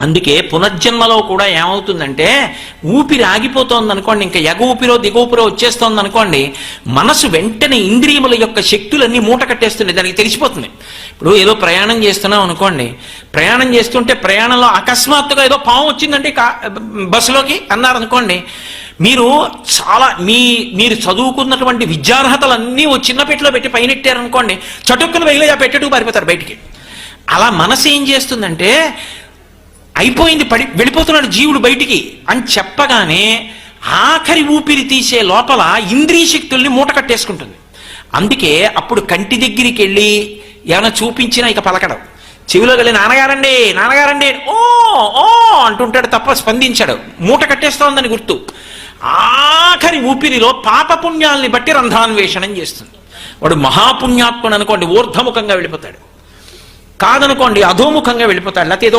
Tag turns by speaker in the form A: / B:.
A: అందుకే పునర్జన్మలో కూడా ఏమవుతుందంటే ఊపిరి ఆగిపోతోంది అనుకోండి ఇంకా ఎగ ఊపిరో దిగ ఊపిరో వచ్చేస్తోంది అనుకోండి మనసు వెంటనే ఇంద్రియముల యొక్క శక్తులన్నీ మూట కట్టేస్తుంది దానికి తెలిసిపోతుంది. ఇప్పుడు ఏదో ప్రయాణం చేస్తున్నాం అనుకోండి ప్రయాణం చేస్తుంటే ప్రయాణంలో అకస్మాత్తుగా ఏదో పాము వచ్చిందంటే కా బస్సులోకి అన్నారనుకోండి మీరు చాలా మీ మీరు చదువుకున్నటువంటి విద్యార్హతలన్నీ ఓ చిన్న పెట్టిలో పెట్టి పైనెట్టారనుకోండి చటుక్కులు వెళ్ళి ఆ పెట్టెట్టుకు పారిపోతారు బయటికి. అలా మనసు ఏం చేస్తుందంటే అయిపోయింది పడి వెళ్ళిపోతున్నాడు జీవుడు బయటికి అని చెప్పగానే ఆఖరి ఊపిరి తీసే లోపల ఇంద్రియ శక్తుల్ని మూట కట్టేసుకుంటుంది. అందుకే అప్పుడు కంటి దగ్గరికి వెళ్ళి ఏమైనా చూపించినా ఇక పలకడం. చెవిలో వెళ్ళి నాన్నగారండి నాన్నగారండి ఓ ఓ అంటుంటాడు తప్ప స్పందించాడు. మూట కట్టేస్తోందని గుర్తు. ఆఖరి ఊపిరిలో పాపపుణ్యాల్ని బట్టి రంధ్రాన్వేషణం చేస్తుంది. వాడు మహాపుణ్యాత్మను అనుకోండి ఊర్ధముఖంగా వెళ్ళిపోతాడు. కాదనుకోండి అధోముఖంగా వెళ్ళిపోతాడు. లేకపోతే ఏదో